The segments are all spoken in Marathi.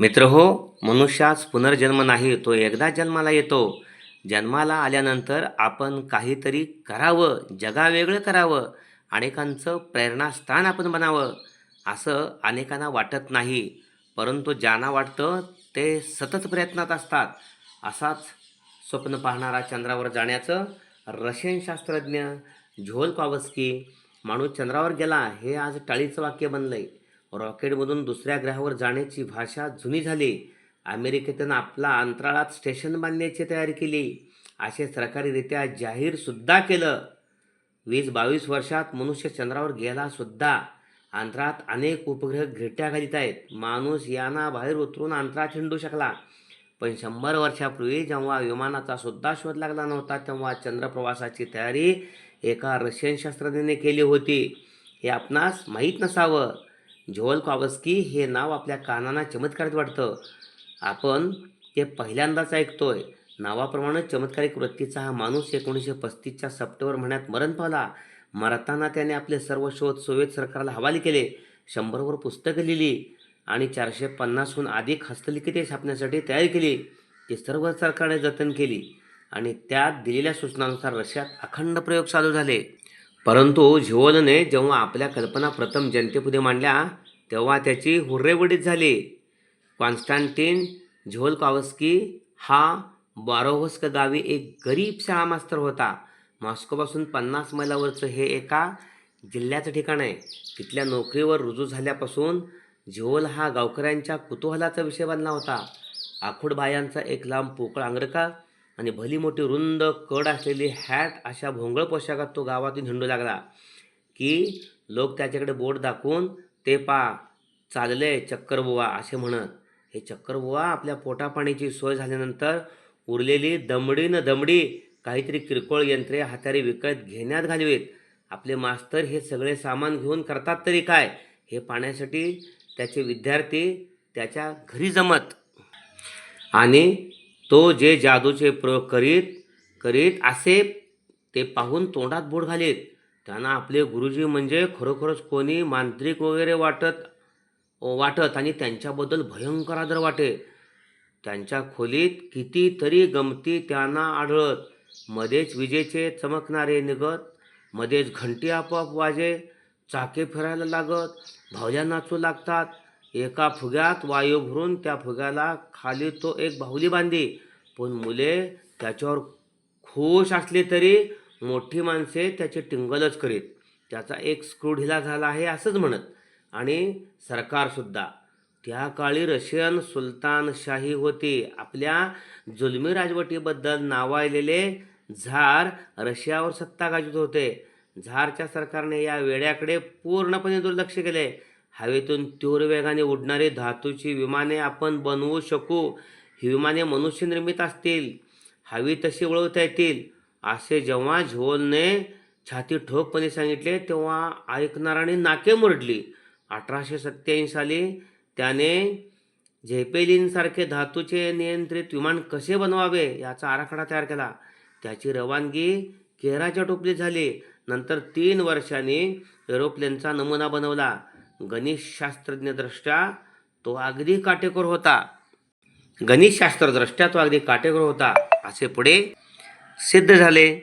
मित्र हो मनुष्यास पुनर्जन्म नाही तो एकदा जन्माला येतो. जन्माला आल्यानंतर आपण काहीतरी करावं जगावेगळं करावं अनेकांचं प्रेरणास्थान आपण बनावं असं अनेकांना वाटत नाही. परंतु ज्यांना वाटतं ते सतत प्रयत्नात असतात. असाच स्वप्न पाहणारा चंद्रावर जाण्याचं रशियन शास्त्रज्ञ झोल पावस्की माणूस चंद्रावर गेला हे आज टाळीचं वाक्य बनलं आहे रॉकेटमधून दुसऱ्या ग्रहावर जाण्याची भाषा जुनी झाली. अमेरिकेतनं आपला अंतराळात स्टेशन बांधण्याची तयारी केली. असे सरकारीरित्या जाहीरसुद्धा केलं. वीस बावीस वर्षात मनुष्य चंद्रावर गेलासुद्धा अंतराळात अंतरात अनेक उपग्रह घिरट्या घालीत आहेत. माणूस यांना बाहेर उतरून अंतराळात हिंडू शकला. पण शंभर वर्षापूर्वी जेव्हा विमानाचा सुद्धा शोध लागला नव्हता तेव्हा चंद्रप्रवासाची तयारी एका रशियन शास्त्रज्ञाने केली होती. हे आपणास माहीत नसावं. झोल कॉवस्की हे नाव आपल्या कानांना चमत्कारित वाटतं. आपण ते पहिल्यांदाच ऐकतोय. नावाप्रमाणे चमत्कारिक वृत्तीचा हा माणूस एकोणीसशे पस्तीसच्या सप्टेंबर महिन्यात मरण पावला. मरताना त्याने आपले सर्व शोध सोव्हिएत सरकारला हवाले केले. शंभरवर पुस्तकं लिहिली आणि चारशे पन्नासहून अधिक हस्तलिखिते छापण्यासाठी तयारी केली. ती सर्व सरकारने जतन केली आणि त्यात दिलेल्या सूचनांनुसार रशियात अखंड प्रयोग चालू झाले. परंतु झिओलने जेव्हा आपल्या कल्पना प्रथम जनतेपुढे मांडल्या तेव्हा त्याची हुर्रेवडीत झाली. कॉन्स्टांटिन झोलकॉवस्की हा बारोहोस्क गावी एक गरीब शाळा मास्तर होता. मॉस्कोपासून पन्नास मैलावरचं हे एका जिल्ह्याचं ठिकाण आहे. तिथल्या नोकरीवर रुजू झाल्यापासून झोल हा गावकऱ्यांच्या कुतूहलाचा विषय बनला होता. आखूड बायांचा एक लांब पोकळ अंगरका आणि भली मोठी रुंद कड असलेली हॅट अशा भोंगळ पोशाखात तो गावातून हिंडू लागला की लोक त्याच्याकडे बोट दाखवून ते पा चालले चक्करबुवा असे म्हणत. हे चक्करबुवा आपल्या पोटापाण्याची सोय झाल्यानंतर उरलेली दमडी न दमडी काहीतरी किरकोळ यंत्रे हातारी विकत घेण्यात घालवीत. आपले मास्तर हे सगळे सामान घेऊन करतात तरी काय? हे पाहण्यासाठी त्याचे विद्यार्थी त्याच्या घरी जमत. आणि तो जे जादूचे प्रयोग करीत करीत असे ते पाहून तोंडात बोट घालीत. त्यांना आपले गुरुजी म्हणजे खरोखरच कोणी मांत्रिक वगैरे वाटत वाटत आणि त्यांच्याबद्दल भयंकर आदर वाटे. त्यांच्या खोलीत कितीतरी गमती त्यांना आढळत. मध्येच विजेचे चमकणारे निघत मध्येच घंटी आपोआप वाजे चाके फिरायला लागत भावल्या नाचू लागतात. एका फुग्यात वायू भरून त्या फुग्याला खाली तो एक बाहुली बांधी पण मुले त्याच्यावर खुश असली तरी मोठी माणसे त्याचे टिंगलच करीत. त्याचा एक स्क्रू ढिला झाला आहे असंच म्हणत. आणि सरकारसुद्धा त्या काळी रशियन सुलतानशाही होती. आपल्या जुलमी राजवटीबद्दल नावाजलेले झार रशियावर सत्ता गाजत होते. झारच्या सरकारने या वेड्याकडे पूर्णपणे दुर्लक्ष केले. हवेतून तीव्र वेगाने उडणारी धातूची विमाने आपण बनवू शकू. ही विमाने मनुष्य निर्मित असतील. हवी तशी वळवता येतील. असे जेव्हा झोलने छाती ठोकपणे सांगितले तेव्हा ऐकणाराने नाके मुरडली. अठराशे सत्याऐंशी साली त्याने झेपेलिनसारखे धातूचे नियंत्रित विमान कसे बनवावे याचा आराखडा तयार केला. त्याची रवानगी केराच्या टोपलीत झाली. नंतर तीन वर्षांनी एरोप्लेनचा नमुना बनवला. गणितशास्त्रज्ञदृष्ट्या तो अगदी काटेकोर होता. गणितशास्त्रदृष्ट्या तो अगदी काटेकोर होता. असे पुढे सिद्ध झाले.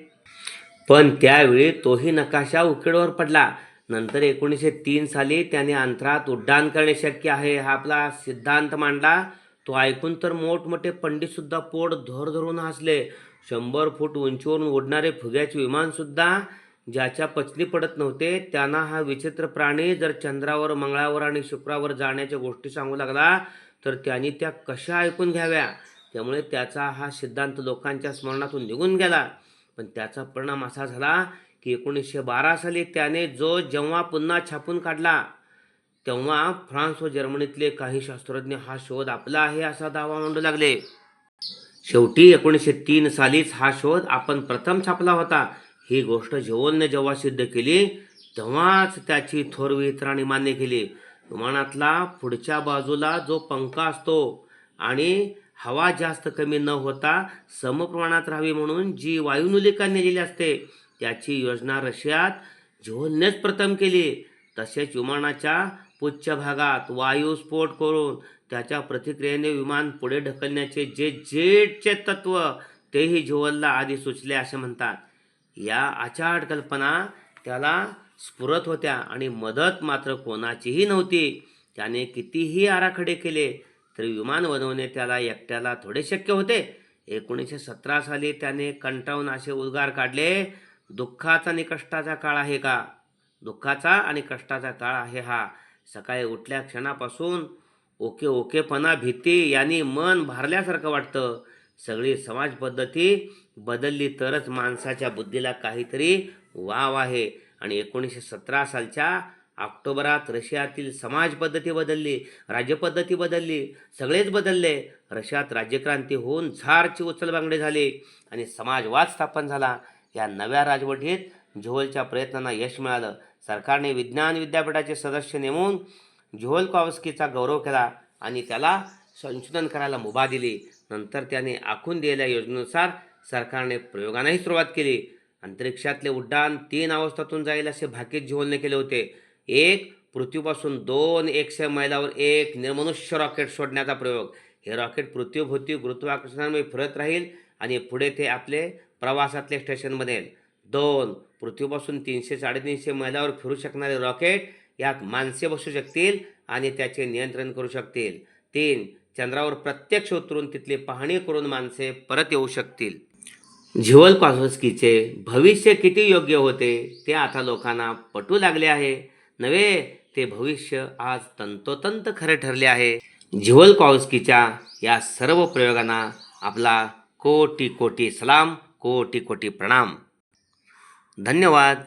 पण त्यावेळी तोही नकाशा उकेडवर पडला. नंतर एकोणीसशे तीन साली त्याने अंतरात उड्डाण करणे शक्य आहे हा आपला सिद्धांत मांडला. तो ऐकून तर मोठमोठे पंडितसुद्धा पोट धर धरून हसले. शंभर फूट उंचीवरून उडणारे फुग्याचे विमानसुद्धा ज्याच्या पचनी पडत नव्हते त्यांना हा विचित्र प्राणी जर चंद्रावर मंगळावर आणि शुक्रावर जाण्याच्या गोष्टी सांगू लागला तर त्यांनी त्या कशा ऐकून घ्याव्या? त्यामुळे त्याचा हा सिद्धांत लोकांच्या स्मरणातून निघून गेला. पण त्याचा परिणाम असा झाला की एकोणीसशे बारा साली त्याने जो जेव्हा पुन्हा छापून काढला तेव्हा फ्रान्स व जर्मनीतले काही शास्त्रज्ञ हा शोध आपला आहे असा दावा मांडू लागले. शेवटी एकोणीसशे तीन सालीच हा शोध आपण प्रथम छापला होता. ही गोष्ट जेवलने जेव्हा सिद्ध केली तेव्हाच त्याची थोर विहितराने मान्य केली. विमानातला पुढच्या बाजूला जो पंखा असतो आणि हवा जास्त कमी न होता समप्रमाणात राहावी म्हणून जी वायुनुलिका नेलेली असते त्याची योजना रशियात झोलनेच प्रथम केली. तसेच विमानाच्या पुच्छ भागात वायुस्फोट करून त्याच्या प्रतिक्रियेने विमान पुढे ढकलण्याचे जे जेटचे तत्व तेही झोवलला आधी सुचले असे म्हणतात. या आचाड कल्पना त्याला स्फुरत होत्या आणि मदत मात्र कोणाचीही नव्हती. त्याने कितीही आराखडे केले तरी विमान बनवणे त्याला एकट्याला थोडे शक्य होते. एकोणीसशे सतरा साली त्याने कंटाळून असे उद्गार काढले दुःखाचा आणि कष्टाचा काळ आहे का? दुःखाचा आणि कष्टाचा काळ आहे हा. सकाळी उठल्या क्षणापासून ओके ओकेपणा भीती यांनी मन भारल्यासारखं वाटतं. सगळी समाज पद्धती बदलली तरच माणसाच्या बुद्धीला काहीतरी वाव आहे. आणि एकोणीसशे सतरा सालच्या ऑक्टोबरात रशियातील समाज पद्धती बदलली राज्यपद्धती बदलली सगळेच बदलले. रशियात राज्यक्रांती होऊन झारची उचलबांगडी झाली आणि समाजवाद स्थापन झाला. या नव्या राजवटीत झोलच्या प्रयत्नांना यश मिळालं. सरकारने विज्ञान विद्यापीठाचे सदस्य नेमून झोल कॉवस्कीचा गौरव केला आणि त्याला संशोधन करायला मुभा दिली. नंतर त्याने आखून दिलेल्या योजनेनुसार सरकारने प्रयोगांनाही सुरुवात केली. अंतरिक्षातले उड्डाण तीन अवस्थातून जाईल असे भाकीत झोलने केले होते. एक पृथ्वीपासून दोन एकशे मैलावर एक निर्मनुष्य रॉकेट सोडण्याचा प्रयोग. हे रॉकेट पृथ्वीभोवती गुरुत्वाकर्षणामुळे फिरत राहील आणि पुढे ते आपले प्रवासातले स्टेशन बनेल. दोन पृथ्वीपासून तीनशे साडेतीनशे मैलावर फिरू शकणारे रॉकेट यात माणसे बसू शकतील आणि त्याचे नियंत्रण करू शकतील. तीन चंद्रावर प्रत्यक्ष उतरून तिथली पाहणी करून माणसे परत येऊ शकतील. झिवल कॉझोस्कीचे भविष्य किती योग्य होते ते आता लोकांना पटू लागले आहे. नव्हे ते भविष्य आज तंतोतंत खरे ठरले आहे. झिवल कॉवस्कीच्या या सर्व प्रयोगांना आपला कोटी कोटी सलाम कोटी कोटी प्रणाम. धन्यवाद.